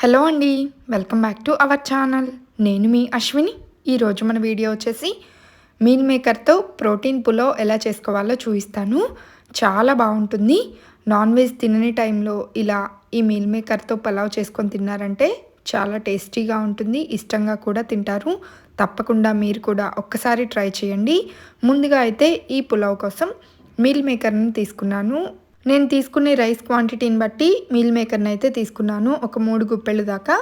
Hello అండి welcome back to our channel. నేను మీ అశ్విని. ఈరోజు మన వీడియో వచ్చేసి మీల్ మేకర్తో ప్రోటీన్ పులావ్ ఎలా చేసుకోవాలో చూపిస్తాను. చాలా బాగుంటుంది. నాన్ వెజ్ తినని టైంలో ఇలా ఈ మీల్ మేకర్తో పులావ్ చేసుకొని తిన్నారంటే చాలా టేస్టీగా ఉంటుంది. ఇష్టంగా కూడా తింటారు. తప్పకుండా మీరు కూడా ఒక్కసారి ట్రై చేయండి. ముందుగా అయితే ఈ పులావ్ కోసం మీల్ మేకర్ని తీసుకున్నాను. నేను తీసుకునే రైస్ క్వాంటిటీని బట్టి మీల్ మేకర్ని అయితే తీసుకున్నాను. ఒక మూడు గుప్పెళ్ళు దాకా.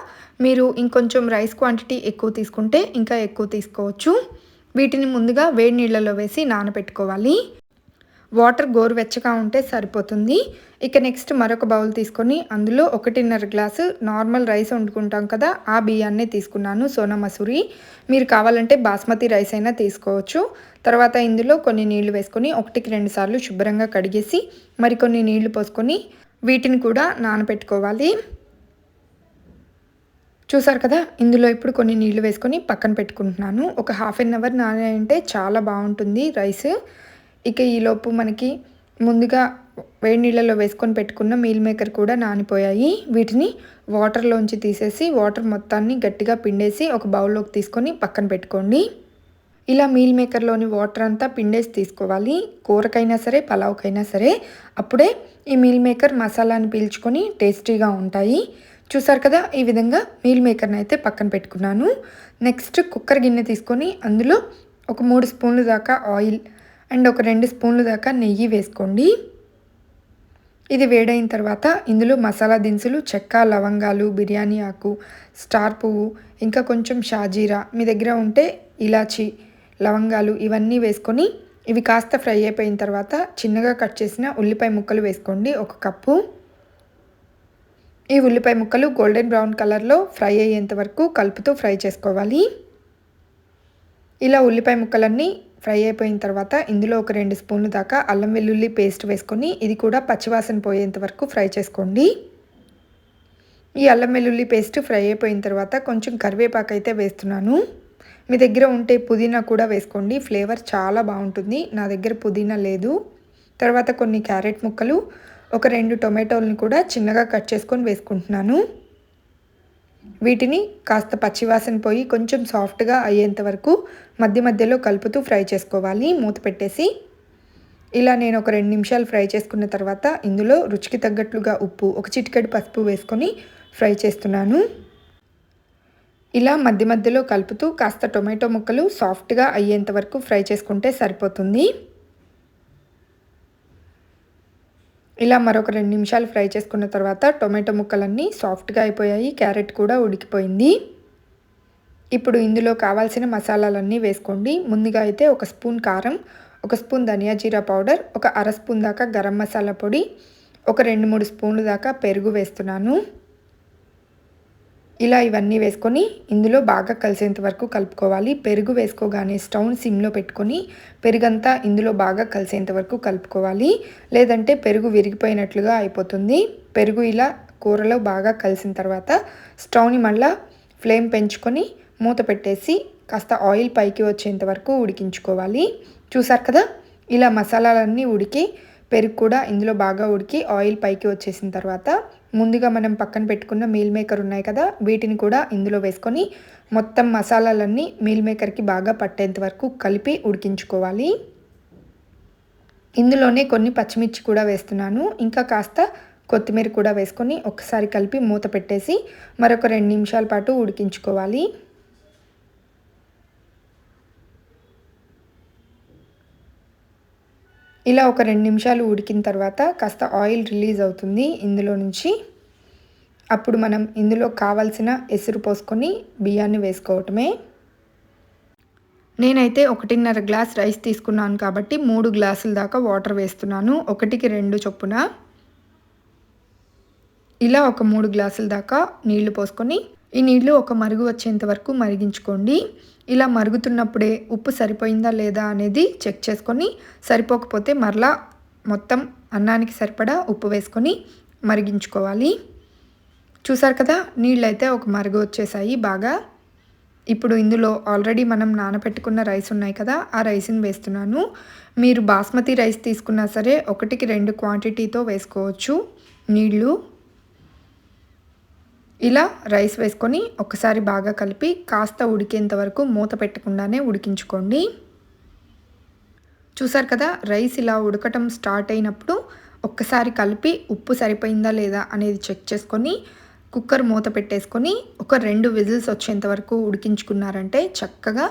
మీరు ఇంకొంచెం రైస్ క్వాంటిటీ ఎక్కువ తీసుకుంటే ఇంకా ఎక్కువ తీసుకోవచ్చు. వీటిని ముందుగా వేడి నీళ్ళలో వేసి నానబెట్టుకోవాలి. వాటర్ గోరువెచ్చగా ఉంటే సరిపోతుంది. ఇక నెక్స్ట్ మరొక బౌల్ తీసుకొని అందులో ఒకటిన్నర గ్లాసు నార్మల్ రైస్ వండుకుంటాం కదా ఆ బియ్యాన్నే తీసుకున్నాను సోనా మసూరి. మీరు కావాలంటే బాస్మతి రైస్ అయినా తీసుకోవచ్చు. తర్వాత ఇందులో కొన్ని నీళ్ళు వేసుకొని ఒకటికి రెండు సార్లు శుభ్రంగా కడిగేసి మరికొన్ని నీళ్ళు పోసుకొని వీటిని కూడా నానబెట్టుకోవాలి చూసారు కదా ఇందులో ఇప్పుడు కొన్ని నీళ్ళు వేసుకొని పక్కన పెట్టుకుంటున్నాను. ఒక హాఫ్ అన్ అవర్ నానంటే చాలా బాగుంటుంది రైస్. ఇక ఈలోపు మనకి ముందుగా వేడి నీళ్ళలో వేసుకొని పెట్టుకున్న మీల్ మేకర్ కూడా నానిపోయాయి. వీటిని వాటర్లోంచి తీసేసి వాటర్ మొత్తాన్ని గట్టిగా పిండేసి ఒక బౌల్లోకి తీసుకొని పక్కన పెట్టుకోండి. ఇలా మీల్ మేకర్లోని వాటర్ అంతా పిండేసి తీసుకోవాలి. కూరకైనా సరే పలావ్కైనా సరే అప్పుడే ఈ మీల్ మేకర్ మసాలాని పీల్చుకొని టేస్టీగా ఉంటాయి. చూసారు కదా ఈ విధంగా మీల్ మేకర్ని అయితే పక్కన పెట్టుకున్నాను. నెక్స్ట్ కుక్కర్ గిన్నె తీసుకొని అందులో ఒక మూడు స్పూన్లు దాకా ఆయిల్ అండ్ ఒక రెండు స్పూన్లు దాకా నెయ్యి వేసుకోండి. ఇది వేడైన తర్వాత ఇందులో మసాలా దినుసులు చెక్క లవంగాలు బిర్యానీ ఆకు స్టార్ పువ్వు ఇంకా కొంచెం షాజీరా మీ దగ్గర ఉంటే ఇలాచి లవంగాలు ఇవన్నీ వేసుకొని ఇవి కాస్త ఫ్రై అయిపోయిన తర్వాత చిన్నగా కట్ చేసిన ఉల్లిపాయ ముక్కలు వేసుకోండి ఒక కప్పు. ఈ ఉల్లిపాయ ముక్కలు గోల్డెన్ బ్రౌన్ కలర్లో ఫ్రై అయ్యేంత వరకు కలుపుతూ ఫ్రై చేసుకోవాలి. ఇలా ఉల్లిపాయ ముక్కలన్నీ ఫ్రై అయిపోయిన తర్వాత ఇందులో ఒక రెండు స్పూన్లు దాకా అల్లం వెల్లుల్లి పేస్ట్ వేసుకొని ఇది కూడా పచ్చివాసన పోయేంత వరకు ఫ్రై చేసుకోండి. ఈ అల్లం వెల్లుల్లి పేస్ట్ ఫ్రై అయిపోయిన తర్వాత కొంచెం కరివేపాకు అయితే వేస్తున్నాను. మీ దగ్గర ఉంటే పుదీనా కూడా వేసుకోండి. ఫ్లేవర్ చాలా బాగుంటుంది. నా దగ్గర పుదీనా లేదు. తర్వాత కొన్ని క్యారెట్ ముక్కలు ఒక రెండు టొమాటోలను కూడా చిన్నగా కట్ చేసుకొని వేసుకుంటున్నాను. వీటిని కాస్త పచ్చివాసన పోయి కొంచెం సాఫ్ట్గా అయ్యేంత వరకు మధ్య మధ్యలో కలుపుతూ ఫ్రై చేసుకోవాలి. మూత పెట్టేసి ఇలా నేను ఒక రెండు నిమిషాలు ఫ్రై చేసుకున్న తర్వాత ఇందులో రుచికి తగ్గట్లుగా ఉప్పు ఒక చిటికెడు పసుపు వేసుకొని ఫ్రై చేస్తున్నాను. ఇలా మధ్య మధ్యలో కలుపుతూ కాస్త టొమాటో ముక్కలు సాఫ్ట్గా అయ్యేంత వరకు ఫ్రై చేసుకుంటే సరిపోతుంది. ఇలా మరొక రెండు నిమిషాలు ఫ్రై చేసుకున్న తర్వాత టొమాటో ముక్కలన్నీ సాఫ్ట్గా అయిపోయాయి. క్యారెట్ కూడా ఉడికిపోయింది. ఇప్పుడు ఇందులో కావాల్సిన మసాలాలన్నీ వేసుకోండి. ముందుగా అయితే ఒక స్పూన్ కారం ఒక స్పూన్ ధనియా జీరా పౌడర్ ఒక అర స్పూన్ దాకా గరం మసాలా పొడి ఒక రెండు మూడు స్పూన్లు దాకా పెరుగు వేస్తున్నాను. ఇలా ఇవన్నీ వేసుకొని ఇందులో బాగా కలిసేంత వరకు కలుపుకోవాలి. పెరుగు వేసుకోగానే స్టవ్ సిమ్లో పెట్టుకొని పెరుగంతా ఇందులో బాగా కలిసేంత వరకు కలుపుకోవాలి. లేదంటే పెరుగు విరిగిపోయినట్లుగా అయిపోతుంది. పెరుగు ఇలా కూరలో బాగా కలిసిన తర్వాత స్టవ్ని మళ్ళా ఫ్లేమ్ పెంచుకొని మూత పెట్టేసి కాస్త ఆయిల్ పైకి వచ్చేంత వరకు ఉడికించుకోవాలి. చూసారు కదా? ఇలా మసాలాలన్నీ ఉడికి పెరుగు కూడా ఇందులో బాగా ఉడికి ఆయిల్ పైకి వచ్చేసిన తర్వాత ముందుగా మనం పక్కన పెట్టుకున్న మీల్ మేకర్ ఉన్నాయి కదా వీటిని కూడా ఇందులో వేసుకొని మొత్తం మసాలాలన్నీ మీల్ మేకర్కి బాగా పట్టేంత వరకు కలిపి ఉడికించుకోవాలి. ఇందులోనే కొన్ని పచ్చిమిర్చి కూడా వేస్తున్నాను. ఇంకా కాస్త కొత్తిమీర కూడా వేసుకొని ఒకసారి కలిపి మూత పెట్టేసి మరొక రెండు నిమిషాల పాటు ఉడికించుకోవాలి. ఇలా ఒక రెండు నిమిషాలు ఉడికిన తర్వాత కాస్త ఆయిల్ రిలీజ్ అవుతుంది ఇందులో నుంచి. అప్పుడు మనం ఇందులో కావాల్సిన ఎసురు పోసుకొని బియ్యాన్ని వేసుకోవటమే. నేనైతే ఒకటిన్నర గ్లాస్ రైస్ తీసుకున్నాను కాబట్టి మూడు గ్లాసుల దాకా వాటర్ వేస్తున్నాను. ఒకటికి రెండు చొప్పున. ఇలా ఒక మూడు గ్లాసుల దాకా నీళ్ళు పోసుకొని ఈ నీళ్ళు ఒక మరుగు వచ్చేంత వరకు మరిగించుకోండి. ఇలా మరుగుతున్నప్పుడే ఉప్పు సరిపోయిందా లేదా అనేది చెక్ చేసుకొని సరిపోకపోతే మరలా మొత్తం అన్నానికి సరిపడా ఉప్పు వేసుకొని మరిగించుకోవాలి. చూసారు కదా నీళ్ళు అయితే ఒక మరుగు వచ్చేసాయి బాగా. ఇప్పుడు ఇందులో ఆల్రెడీ మనం నానబెట్టుకున్న రైస్ ఉన్నాయి కదా ఆ రైస్ని వేస్తున్నాను. మీరు బాస్మతి రైస్ తీసుకున్నా సరే ఒకటికి రెండు క్వాంటిటీతో వేసుకోవచ్చు నీళ్ళు ఇలా రైస్ వేసుకొని ఒకసారి బాగా కలిపి కాస్త ఉడికేంత వరకు మూత పెట్టకుండానే ఉడికించుకోండి. చూసారు కదా రైస్ ఇలా ఉడకటం స్టార్ట్ అయినప్పుడు ఒక్కసారి కలిపి ఉప్పు సరిపోయిందా లేదా అనేది చెక్ చేసుకొని కుక్కర్ మూత పెట్టేసుకొని ఒక రెండు విజిల్స్ వచ్చేంత వరకు ఉడికించుకున్నారంటే చక్కగా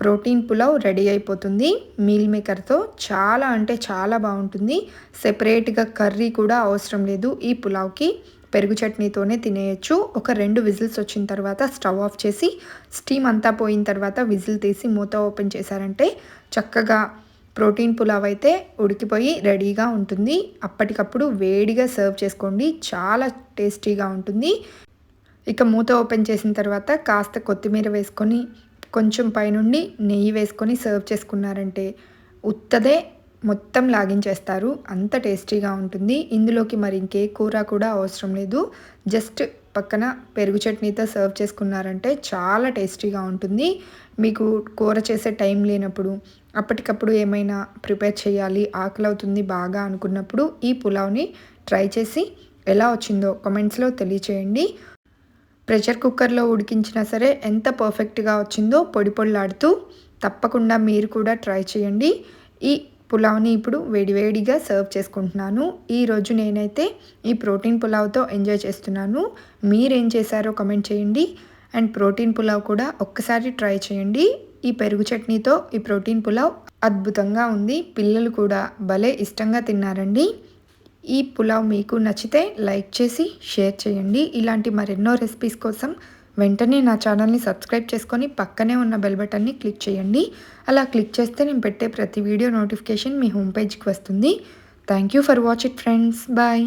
ప్రోటీన్ పులావ్ రెడీ అయిపోతుంది. మీల్ మేకర్తో చాలా అంటే చాలా బాగుంటుంది. సెపరేట్గా కర్రీ కూడా అవసరం లేదు ఈ పులావ్కి. పెరుగు చట్నీతోనే తినేయచ్చు. ఒక రెండు విజిల్స్ వచ్చిన తర్వాత స్టవ్ ఆఫ్ చేసి స్టీమ్ అంతా పోయిన తర్వాత విజిల్ తీసి మూత ఓపెన్ చేశారంటే చక్కగా ప్రోటీన్ పులావ్ అయితే ఉడికిపోయి రెడీగా ఉంటుంది. అప్పటికప్పుడు వేడిగా సర్వ్ చేసుకోండి. చాలా టేస్టీగా ఉంటుంది. ఇక మూత ఓపెన్ చేసిన తర్వాత కాస్త కొత్తిమీర వేసుకొని కొంచెం పైనుండి నెయ్యి వేసుకొని సర్వ్ చేసుకున్నారంటే ఉత్తదే మొత్తం లాగించేస్తారు. అంత టేస్టీగా ఉంటుంది. ఇందులోకి మరి ఇంకే కూర కూడా అవసరం లేదు. జస్ట్ పక్కన పెరుగు చట్నీతో సర్వ్ చేసుకున్నారంటే చాలా టేస్టీగా ఉంటుంది. మీకు కూర చేసే టైం లేనప్పుడు అప్పటికప్పుడు ఏమైనా ప్రిపేర్ చేయాలి ఆకలి అవుతుంది బాగా అనుకున్నప్పుడు ఈ పులావ్ని ట్రై చేసి ఎలా వచ్చిందో కమెంట్స్లో తెలియచేయండి. ప్రెషర్ కుక్కర్లో ఉడికించినా సరే ఎంత పర్ఫెక్ట్గా వచ్చిందో పొడి పొడిలాడుతూ తప్పకుండా మీరు కూడా ట్రై చేయండి. ఈ పులావ్ని ఇప్పుడు వేడివేడిగా సర్వ్ చేసుకుంటున్నాను. ఈరోజు నేనైతే ఈ ప్రోటీన్ పులావ్తో ఎంజాయ్ చేస్తున్నాను. మీరేం చేశారో కమెంట్ చేయండి. అండ్ ప్రోటీన్ పులావ్ కూడా ఒక్కసారి ట్రై చేయండి. ఈ పెరుగు చట్నీతో ఈ ప్రోటీన్ పులావ్ అద్భుతంగా ఉంది. పిల్లలు కూడా భలే ఇష్టంగా తిన్నారండి. ఈ పులావ్ మీకు నచ్చితే లైక్ చేసి షేర్ చేయండి. ఇలాంటి మరెన్నో రెసిపీస్ కోసం వెంటనే నా ఛానల్ని సబ్స్క్రైబ్ చేసుకొని పక్కనే ఉన్న బెల్ బటన్ని క్లిక్ చేయండి. అలా క్లిక్ చేస్తే నేను పెట్టే ప్రతి వీడియో నోటిఫికేషన్ మీ హోమ్ పేజ్కి వస్తుంది. Thank you for watch it friends. Bye.